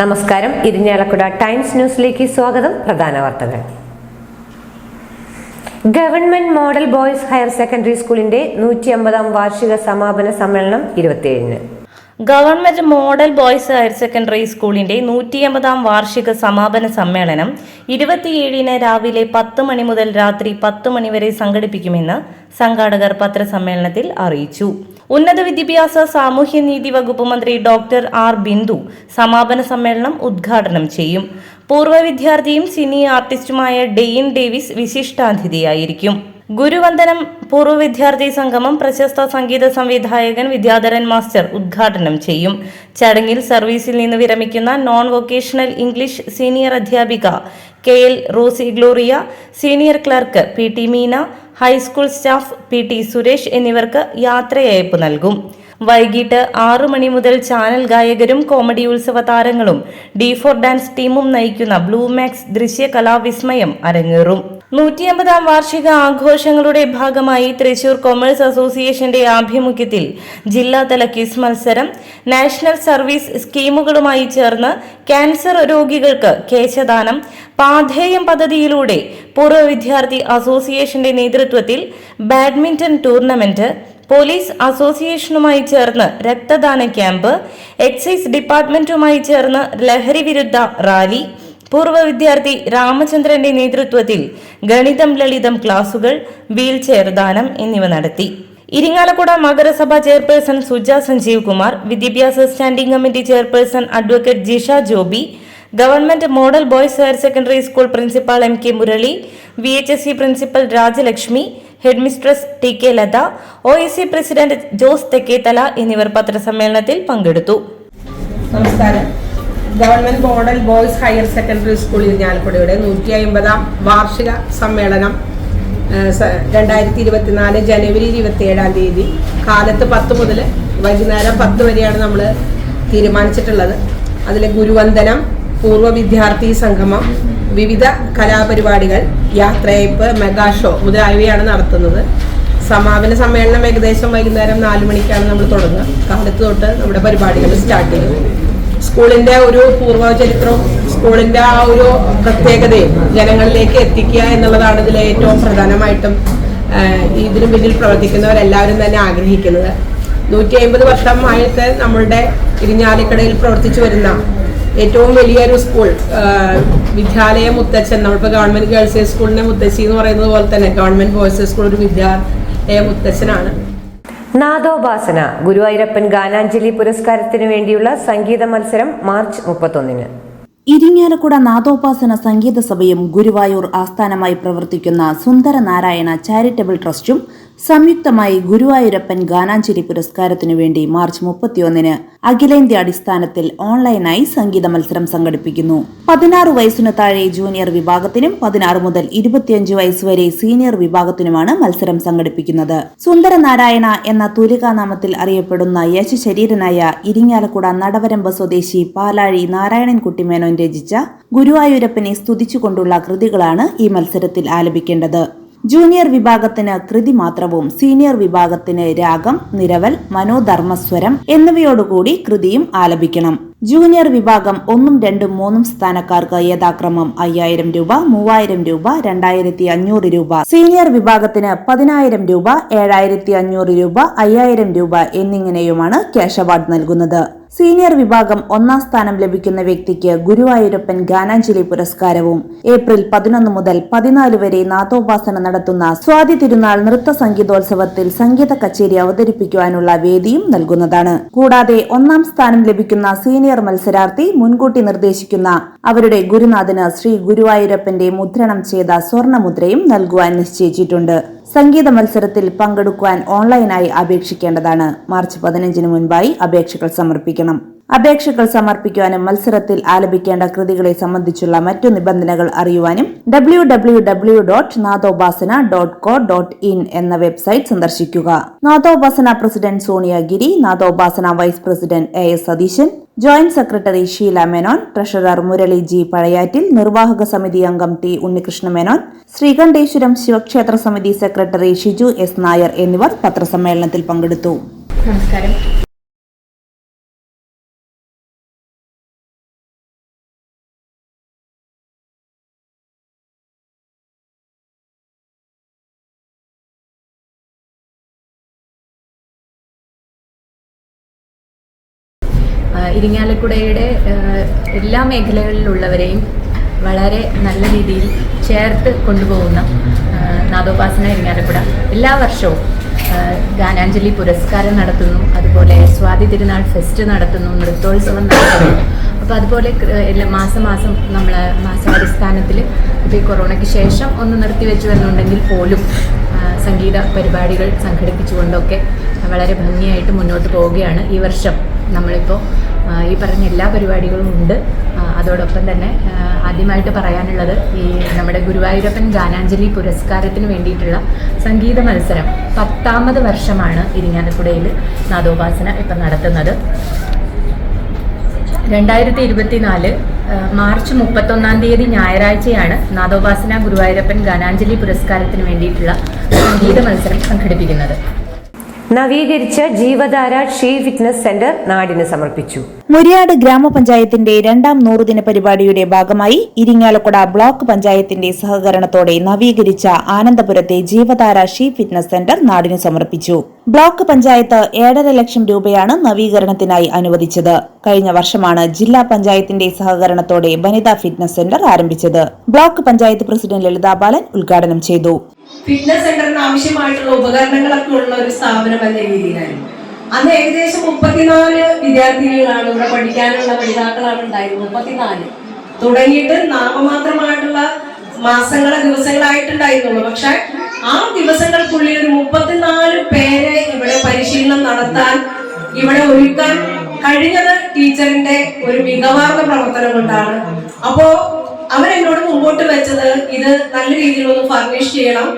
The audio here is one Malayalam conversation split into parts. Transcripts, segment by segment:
നമസ്കാരം. ഇരിഞ്ഞാലക്കുട ടൈംസ് ന്യൂസിലേക്ക് സ്വാഗതം. പ്രധാന വാർത്തകൾ. Government model boys higher secondary സ്കൂളിന്റെ നൂറ്റി അമ്പതാം വാർഷിക സമാപന സമ്മേളനം ഇരുപത്തിയേഴിന്. Government model boys higher secondary സ്കൂളിന്റെ നൂറ്റി അമ്പതാം വാർഷിക സമാപന സമ്മേളനം ഇരുപത്തിയേഴിന് രാവിലെ പത്ത് മണി മുതൽ രാത്രി പത്ത് മണി വരെ സംഘടിപ്പിക്കുമെന്ന് സംഘാടകർ പത്രസമ്മേളനത്തിൽ അറിയിച്ചു. ഉന്നത വിദ്യാഭ്യാസ സാമൂഹ്യനീതി വകുപ്പ് മന്ത്രി ഡോക്ടർ ആർ ബിന്ദു സമാപന സമ്മേളനം ഉദ്ഘാടനം ചെയ്യും. പൂർവ വിദ്യാർത്ഥിയും സിനി ആർട്ടിസ്റ്റുമായ ഡെയിൻ ഡേവിസ് വിശിഷ്ടാതിഥിയായിരിക്കും. ഗുരുവന്ദനം പൂർവ വിദ്യാർത്ഥി സംഗമം പ്രശസ്ത സംഗീത സംവിധായകൻ വിദ്യാധരൻ മാസ്റ്റർ ഉദ്ഘാടനം ചെയ്യും. ചടങ്ങിൽ സർവീസിൽ നിന്ന് വിരമിക്കുന്ന നോൺ വൊക്കേഷണൽ ഇംഗ്ലീഷ് സീനിയർ അധ്യാപിക K L Rosy Gloria senior clerk P T Meena high school staff P T Suresh എന്നിവർക്ക് യാത്രയയപ്പ് നൽകും. വൈകിട്ട് ആറു മണി മുതൽ ചാനൽ ഗായകരും കോമഡി ഉത്സവ താരങ്ങളും ഡി ഫോർ ഡാൻസ് ടീമും നയിക്കുന്ന ബ്ലൂ മാക്സ് ദൃശ്യ അരങ്ങേറും. നൂറ്റിയമ്പതാം വാർഷിക ആഘോഷങ്ങളുടെ ഭാഗമായി തൃശൂർ കൊമേഴ്സ് അസോസിയേഷന്റെ ആഭിമുഖ്യത്തിൽ ജില്ലാതല ക്വിസ് മത്സരം നാഷണൽ സർവീസ് സ്കീമുകളുമായി ചേർന്ന് ക്യാൻസർ രോഗികൾക്ക് കേശദാനം പാധേയം പദ്ധതിയിലൂടെ പൂർവ വിദ്യാർത്ഥി അസോസിയേഷന്റെ നേതൃത്വത്തിൽ ബാഡ്മിന്റൺ ടൂർണമെന്റ് പോലീസ് അസോസിയേഷനുമായി ചേർന്ന് രക്തദാന ക്യാമ്പ് എക്സൈസ് ഡിപ്പാർട്ട്മെന്റുമായി ചേർന്ന് ലഹരി വിരുദ്ധ റാലി പൂർവ വിദ്യാർത്ഥി രാമചന്ദ്രന്റെ നേതൃത്വത്തിൽ ഗണിതം ലളിതം ക്ലാസുകൾ വീൽ ചെയർ ദാനം എന്നിവ നടത്തി. ഇരിങ്ങാലക്കുട നഗരസഭ ചെയർപേഴ്സൺ സുജ സഞ്ജീവ് കുമാർ വിദ്യാഭ്യാസ standing committee chairperson advocate Jisha Joby government model boys higher secondary school principal M K Murali V H S C principal Rajalakshmi headmistress T K Latha O A C president Jose Thekkethala എന്നിവർ പത്രസമ്മേളനത്തിൽ പങ്കെടുത്തു. നമസ്കാരം. Government model boys higher secondary school ഇരിഞ്ഞാലക്കുടയുടെ നൂറ്റി അമ്പതാം വാർഷിക സമ്മേളനം രണ്ടായിരത്തി ഇരുപത്തിനാല് ജനുവരി ഇരുപത്തി ഏഴാം തീയതി. കാലത്ത് പത്ത് മുതൽ വൈകുന്നേരം പത്ത് വരെയാണ് നമ്മൾ തീരുമാനിച്ചിട്ടുള്ളത്. അതിൽ ഗുരുവന്ദനം പൂർവ വിദ്യാർത്ഥി സംഗമം വിവിധ കലാപരിപാടികൾ യാത്രയപ്പ് മെഗാ ഷോ മുതലായവയാണ് നടത്തുന്നത്. സമാപന സമ്മേളനം ഏകദേശം വൈകുന്നേരം നാല് മണിക്കാണ് നമ്മൾ തുടങ്ങുക. കാലത്ത് തൊട്ട് നമ്മുടെ പരിപാടികൾ സ്റ്റാർട്ട് ചെയ്യും സ്കൂളിന്റെ ഒരു പൂർവ ചരിത്രവും സ്കൂളിന്റെ ആ ഒരു പ്രത്യേകതയും ജനങ്ങളിലേക്ക് എത്തിക്കുക എന്നുള്ളതാണ് ഇതിൽ ഏറ്റവും പ്രധാനമായിട്ടും ഇതിനു പിന്നിൽ പ്രവർത്തിക്കുന്നവരെല്ലാവരും തന്നെ ആഗ്രഹിക്കുന്നത്. നൂറ്റി അമ്പത് വർഷമായിട്ട് നമ്മളുടെ ഇരിഞ്ഞാലിക്കടയിൽ പ്രവർത്തിച്ചു വരുന്ന ഏറ്റവും വലിയൊരു സ്കൂൾ വിദ്യാലയ മുത്തച്ഛൻ നമ്മളിപ്പോൾ ഗവൺമെന്റ് ഗേൾസ് ഹൈ സ്കൂളിന്റെ മുത്തശ്ശി എന്ന് പറയുന്നത് പോലെ തന്നെ ഗവൺമെന്റ് ബോയ്സ് ഹൈ സ്കൂൾ ഒരു വിദ്യാലയ മുത്തച്ഛനാണ്. നാദോപാസന ഗുരുവായൂരപ്പൻ ഗാനാഞ്ജലി പുരസ്കാരത്തിനു വേണ്ടിയുള്ള സംഗീത മത്സരം മാർച്ച് മുപ്പത്തൊന്നിന്. ഇരിങ്ങാലക്കുട നാദോപാസന സംഗീത സഭയും ഗുരുവായൂർ ആസ്ഥാനമായി പ്രവർത്തിക്കുന്ന സുന്ദര നാരായണ ചാരിറ്റബിൾ ട്രസ്റ്റും സംയുക്തമായി ഗുരുവായൂരപ്പൻ ഗാനാഞ്ജലി പുരസ്കാരത്തിനു വേണ്ടി മാർച്ച് മുപ്പത്തിയൊന്നിന് അഖിലേന്ത്യാ അടിസ്ഥാനത്തിൽ ഓൺലൈനായി സംഗീത മത്സരം സംഘടിപ്പിക്കുന്നു. പതിനാറ് വയസ്സിനു താഴെ ജൂനിയർ വിഭാഗത്തിനും പതിനാറ് മുതൽ ഇരുപത്തിയഞ്ച് വയസ്സ് വരെ സീനിയർ വിഭാഗത്തിനുമാണ് മത്സരം സംഘടിപ്പിക്കുന്നത്. സുന്ദരനാരായണ എന്ന തൂലികാനാമത്തിൽ അറിയപ്പെടുന്ന യശശരീരനായ ഇരിങ്ങാലക്കുട നടവരമ്പ സ്വദേശി പാലാഴി നാരായണൻകുട്ടി മേനോൻ രചിച്ച ഗുരുവായൂരപ്പനെ സ്തുതിച്ചുകൊണ്ടുള്ള കൃതികളാണ് ഈ മത്സരത്തിൽ ആലപിക്കേണ്ടത്. ജൂനിയർ വിഭാഗത്തിന് കൃതി മാത്രവും സീനിയർ വിഭാഗത്തിന് രാഗം നിരവൽ മനോധർമ്മസ്വരം എന്നിവയോടുകൂടി കൃതിയും ആലപിക്കണം. ജൂനിയർ വിഭാഗം ഒന്നും രണ്ടും മൂന്നും സ്ഥാനക്കാർക്ക് യഥാക്രമം അയ്യായിരം രൂപ മൂവായിരം രൂപ രണ്ടായിരത്തി അഞ്ഞൂറ് രൂപ. സീനിയർ വിഭാഗത്തിന് പതിനായിരം രൂപ ഏഴായിരത്തി അഞ്ഞൂറ് രൂപ അയ്യായിരം രൂപ എന്നിങ്ങനെയുമാണ് ക്യാഷ് അവാർഡ് നൽകുന്നത്. സീനിയർ വിഭാഗം ഒന്നാം സ്ഥാനം ലഭിക്കുന്ന വ്യക്തിക്ക് ഗുരുവായൂരപ്പൻ ഗാനാഞ്ജലി പുരസ്കാരവും. ഏപ്രിൽ പതിനൊന്ന് മുതൽ പതിനാല് വരെ നാഥോപാസന നടത്തുന്ന സ്വാതി തിരുനാൾ നൃത്ത സംഗീതോത്സവത്തിൽ സംഗീത കച്ചേരി അവതരിപ്പിക്കുവാനുള്ള വേദിയും നൽകുന്നതാണ്. കൂടാതെ ഒന്നാം സ്ഥാനം ലഭിക്കുന്ന സീനിയർ മത്സരാർത്ഥി മുൻകൂട്ടി നിർദ്ദേശിക്കുന്ന അവരുടെ ഗുരുനാഥന് ശ്രീ ഗുരുവായൂരപ്പന്റെ മുദ്രണം ചെയ്ത സ്വർണമുദ്രയും നൽകുവാൻ നിശ്ചയിച്ചിട്ടുണ്ട്. സംഗീത മത്സരത്തിൽ പങ്കെടുക്കുവാൻ ഓൺലൈനായി അപേക്ഷിക്കേണ്ടതാണ്. മാർച്ച് പതിനഞ്ചിന് മുൻപായി അപേക്ഷകൾ സമർപ്പിക്കണം. അപേക്ഷകൾ സമർപ്പിക്കുവാനും മത്സരത്തിൽ ആലപിക്കേണ്ട കൃതികളെ സംബന്ധിച്ചുള്ള മറ്റു നിബന്ധനകൾ അറിയുവാനും W W W dot Nadopasana dot co dot in എന്ന വെബ്സൈറ്റ് സന്ദർശിക്കുക. Nadopasana president Sonia Giri Nadopasana vice president A S Satheesan joint secretary Sheela Menon treasurer Murali G Pazhayattil നിർവാഹക സമിതി അംഗം ടി ഉണ്ണികൃഷ്ണ മേനോൻ ശ്രീകണ്ഠേശ്വരം ശിവക്ഷേത്ര സമിതി സെക്രട്ടറി ഷിജു എസ് നായർ എന്നിവർ പത്രസമ്മേളനത്തിൽ പങ്കെടുത്തു. നമസ്കാരം. ഇരിങ്ങാലക്കുടയുടെ എല്ലാ മേഖലകളിലുള്ളവരെയും വളരെ നല്ല രീതിയിൽ ചേർത്ത് കൊണ്ടുപോകുന്ന നാദോപാസന ഇരിങ്ങാലക്കുട എല്ലാ വർഷവും ഗാനാഞ്ജലി പുരസ്കാരം നടത്തുന്നു. അതുപോലെ സ്വാതി തിരുനാൾ ഫെസ്റ്റ് നടത്തുന്നു. നൃത്തോത്സവം നടത്തുന്നു. അപ്പോൾ അതുപോലെ എല്ലാ മാസം മാസം നമ്മൾ മാസാടിസ്ഥാനത്തിൽ ഇപ്പോൾ ഈ കൊറോണയ്ക്ക് ശേഷം ഒന്ന് നിർത്തിവെച്ചു എന്നുണ്ടെങ്കിൽ പോലും സംഗീത പരിപാടികൾ സംഘടിപ്പിച്ചുകൊണ്ടൊക്കെ വളരെ ഭംഗിയായിട്ട് മുന്നോട്ട് പോവുകയാണ് ഈ വർഷം നമ്മളിപ്പോൾ ഈ പറഞ്ഞ എല്ലാ പരിപാടികളും ഉണ്ട്. അതോടൊപ്പം തന്നെ ആദ്യമായിട്ട് പറയാനുള്ളത് ഈ നമ്മുടെ ഗുരുവായൂരപ്പൻ ഗാനാഞ്ജലി പുരസ്കാരത്തിന് വേണ്ടിയിട്ടുള്ള സംഗീത മത്സരം പത്താമത് വർഷമാണ് ഇരിങ്ങാലക്കുടയിൽ നാദോപാസന ഇപ്പം നടത്തുന്നത്. രണ്ടായിരത്തി ഇരുപത്തിനാല് മാർച്ച് മുപ്പത്തൊന്നാം തീയതി ഞായറാഴ്ചയാണ് നാദോപാസന ഗുരുവായൂരപ്പൻ ഗാനാഞ്ജലി പുരസ്കാരത്തിന് വേണ്ടിയിട്ടുള്ള സംഗീത മത്സരം സംഘടിപ്പിക്കുന്നത്. നവീകരിച്ച ജീവധാര ഷീ ഫിറ്റ്നസ് സെന്റർ നാടിന് സമർപ്പിച്ചു. മുരിയാട് ഗ്രാമപഞ്ചായത്തിന്റെ രണ്ടാം നൂറുദിന പരിപാടിയുടെ ഭാഗമായി ഇരിങ്ങാലക്കുട ബ്ലോക്ക് പഞ്ചായത്തിന്റെ സഹകരണത്തോടെ നവീകരിച്ച ആനന്ദപുരത്തെ ജീവധാര ഷീ ഫിറ്റ്നസ് സെന്റർ നാടിന് സമർപ്പിച്ചു. ബ്ലോക്ക് പഞ്ചായത്ത് ഏഴര ലക്ഷം രൂപയാണ് നവീകരണത്തിനായി അനുവദിച്ചത്. കഴിഞ്ഞ വർഷമാണ് ജില്ലാ പഞ്ചായത്തിന്റെ സഹകരണത്തോടെ വനിതാ ഫിറ്റ്നസ് സെന്റർ ആരംഭിച്ചത്. ബ്ലോക്ക് പഞ്ചായത്ത് പ്രസിഡന്റ് ലളിതാ ബാലൻ ഉദ്ഘാടനം ചെയ്തു. ഫിറ്റ്നസ് സെന്ററിന് ആവശ്യമായിട്ടുള്ള ഉപകരണങ്ങളൊക്കെ ഉള്ള ഒരു സ്ഥാപനം എന്ന രീതിയിലായിരുന്നു. അന്ന് ഏകദേശം മുപ്പത്തിനാല് വിദ്യാർത്ഥികളാണ് ഇവിടെ പഠിക്കാനുള്ള പഠിതാക്കളാണ് ഉണ്ടായിരുന്നത്. മുപ്പത്തിനാല്. തുടങ്ങിയിട്ട് നാമമാത്രമായിട്ടുള്ള മാസങ്ങളെ ദിവസങ്ങളായിട്ടുണ്ടായിരുന്നുള്ളൂ. പക്ഷെ ആ ദിവസങ്ങൾക്കുള്ളിൽ ഒരു മുപ്പത്തിനാല് പേരെ ഇവിടെ പരിശീലനം നടത്താൻ ഇവിടെ ഒരുക്കാൻ കഴിഞ്ഞത് ടീച്ചറിന്റെ ഒരു മികവാർന്ന പ്രവർത്തനം കൊണ്ടാണ്. അപ്പോ അവരെന്നോട് മുമ്പോട്ട് വെച്ചത് ഇത് നല്ല രീതിയിൽ ഒന്ന് ഫർണിഷ് ചെയ്യണം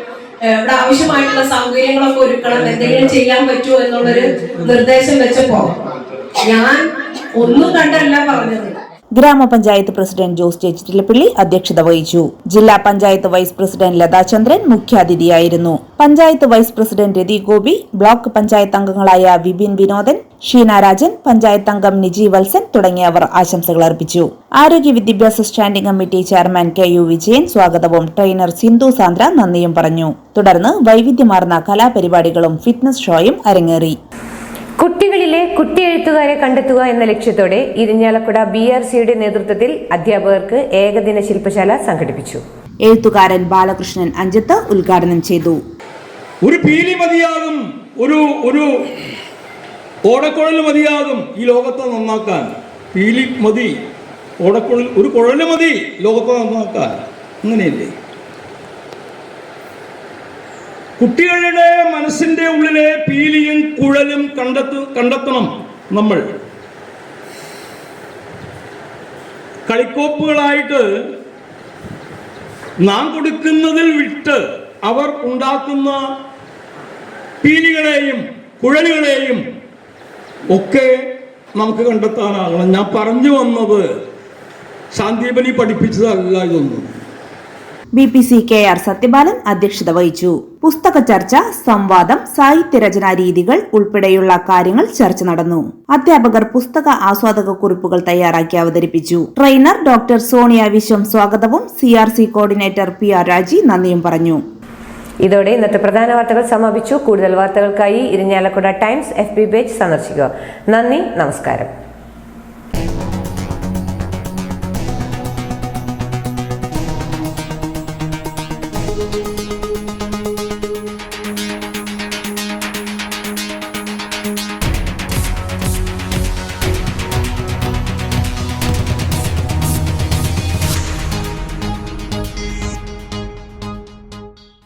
ഇവിടെ ആവശ്യമായിട്ടുള്ള സൗകര്യങ്ങളൊക്കെ ഒരുക്കണം എന്തെങ്കിലും ചെയ്യാൻ പറ്റുമോ എന്നുള്ളൊരു നിർദ്ദേശം വെച്ചപ്പോ ഞാൻ ഒന്നും കണ്ടല്ല പറഞ്ഞത്. ഗ്രാമപഞ്ചായത്ത് പ്രസിഡന്റ് ജോസ് ചേച്ചിറ്റിലപ്പള്ളി അധ്യക്ഷത വഹിച്ചു. ജില്ലാ panchayat vice president Latha Chandran മുഖ്യാതിഥിയായിരുന്നു. Panchayat vice president Rathi Gopi block panchayat അംഗങ്ങളായ വിപിൻ വിനോദൻ ഷീന രാജൻ പഞ്ചായത്ത് അംഗം നിജി വത്സൻ തുടങ്ങിയവർ ആശംസകൾ അർപ്പിച്ചു. ആരോഗ്യ വിദ്യാഭ്യാസ standing committee chairman K U Vijayan സ്വാഗതവും ട്രെയിനർ സിന്ധു സാന്ദ്ര നന്ദിയും പറഞ്ഞു. തുടർന്ന് വൈവിധ്യമാർന്ന കലാപരിപാടികളും ഫിറ്റ്നസ് ഷോയും അരങ്ങേറി. കുട്ടികളിലെ കുട്ടിയെഴുത്തുകാരെ കണ്ടെത്തുക എന്ന ലക്ഷ്യത്തോടെ ഇരിഞ്ഞാലക്കുട ബി ആർ സിയുടെ നേതൃത്വത്തിൽ അധ്യാപകർക്ക് ഏകദിന ശില്പശാല സംഘടിപ്പിച്ചു. എഴുത്തുകാരൻ ബാലകൃഷ്ണൻ അഞ്ചത്ത് ഉദ്ഘാടനം ചെയ്തു. ഒരു പീലി മതിയാകും ഒരു ഒരു ഓടക്കുഴൽ മതിയാകും ഈ ലോകത്തെ നന്നാക്കാൻ. പീലി മതി ഓടക്കുഴൽ ഒരു കുഴൽ മതി ലോകത്തെ നന്നാക്കാൻ. അങ്ങനെയല്ലേ? കുട്ടികളുടെ മനസ്സിന്റെ ഉള്ളിലെ പീലിയും കുഴലും കണ്ടെത്തു കണ്ടെത്തണം നമ്മൾ. കളിക്കോപ്പുകളായിട്ട് നാം കൊടുക്കുന്നതിൽ വിട്ട് അവർ ഉണ്ടാക്കുന്ന പീലികളെയും കുഴലുകളെയും ഒക്കെ നമുക്ക് കണ്ടെത്താനാകണം. ഞാൻ പറഞ്ഞു വന്നത് ശാന്തിപനി പഠിപ്പിച്ചതല്ല ഇതൊന്നും. B P C K R Satyabalan അധ്യക്ഷത വഹിച്ചു. പുസ്തക ചർച്ച സംവാദം സാഹിത്യരചനാ രീതികൾ ഉൾപ്പെടെയുള്ള കാര്യങ്ങൾ ചർച്ച നടന്നു. അധ്യാപകർ പുസ്തക ആസ്വാദക കുറിപ്പുകൾ തയ്യാറാക്കി അവതരിപ്പിച്ചു. ട്രെയിനർ ഡോക്ടർ സോണിയ വിശ്വം സ്വാഗതവും C R C coordinator P R Raji നന്ദിയും പറഞ്ഞു. ഇതോടെ ഇന്നത്തെ പ്രധാന വാർത്തകൾ സമാപിച്ചു. കൂടുതൽ വാർത്തകൾക്കായി Irinjalakuda times F B page സന്ദർശിക്കുക. നന്ദി നമസ്കാരം.